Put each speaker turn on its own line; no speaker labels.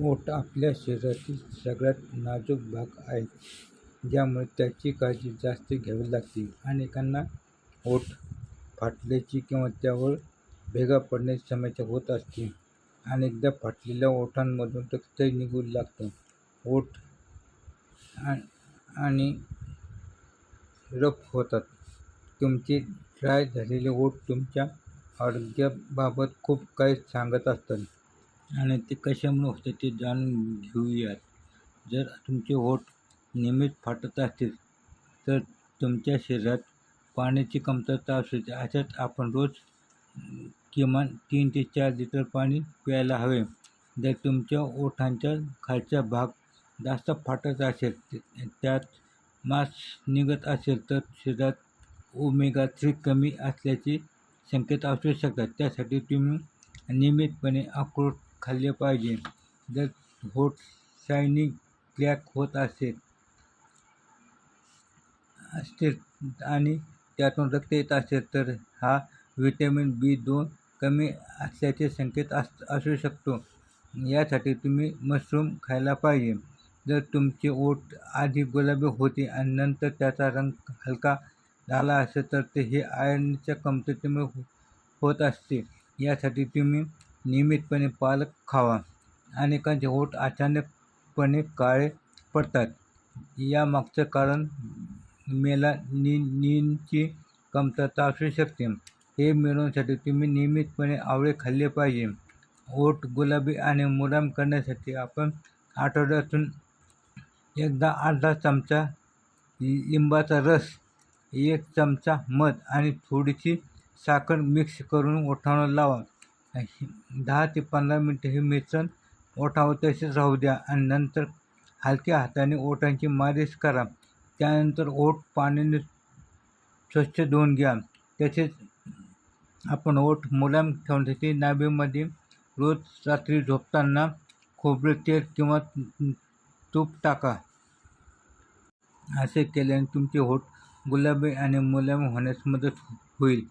ओठ आपल्या शरीरातील सगळ्यात नाजूक भाग आहे. ज्यामुळे त्याची काळजी जास्त घ्यावी लागते. अनेकांना ओठ फाटल्याची किंवा त्यावर भेगा पडण्याची समस्या होत असते. अनेकदा फाटलेल्या ओठांमधून रक्तही निघू लागतं. ओठ आणि रफ होतात. तुमचे ड्राय झालेले ओठ तुमच्या आरोग्याबाबत खूप काही सांगत असतात. आणि ते कशामुळे होते ते जाणून घेऊयात. जर तुमचे ओठ नियमित फाटत असतील तर तुमच्या शरीरात पाण्याची कमतरता असू शकते. अशात आपण रोज किमान तीन ते चार लिटर पाणी प्यायला हवे. जर तुमच्या ओठांच्या खालचा भाग जास्त फाटत असेल त्यात मांस निघत असेल तर शरीरात ओमेगा थ्री कमी असल्याचे संकेत असू शकतात त्यासाठी तुम्ही नियमितपणे अक्रोड खाल्ले पाहिजे. जर होट शायनिंग क्रॅक होत असेल असतील आणि त्यातून रक्त येत असेल तर हा व्हिटॅमिन बी दोन कमी असल्याचे संकेत अस असू शकतो. यासाठी तुम्ही मशरूम खायला पाहिजे. जर तुमचे ओट आधी गुलाबी होते आणि नंतर त्याचा रंग हलका झाला असेल तर ते हे आयर्नच्या कमतरतेमुळे हो-, होत असते. यासाठी तुम्ही नियमितपणे पालक खावा. अनेकांचे ओठ अचानकपणे काळे पडतात. यामागचं कारण मेलानिनची कमतरता असू शकते. हे मिळवण्यासाठी तुम्ही नियमितपणे आवळे खाल्ले पाहिजे. ओठ गुलाबी आणि मुलाम करण्यासाठी आपण आठवड्यातून एकदा अर्धा चमचा लिंबाचा रस एक चमचा मध आणि थोडीशी साखर मिक्स करून ओठांवर लावा. दहा ते पंधरा मिनटं हे मिश्रण ओठावर तसेच राहू द्या आणि नंतर हलक्या हाताने ओठांची मालिश करा. त्यानंतर ओठ पाण्याने स्वच्छ धुवून घ्या. तसेच आपण ओठ मुलायम ठेवण्यासाठी नाभीमध्ये रोज रात्री झोपताना खोबरं तेल किंवा तूप टाका. असे केल्याने तुमचे ओठ गुलाबी आणि मुलायम होण्यास मदत होईल.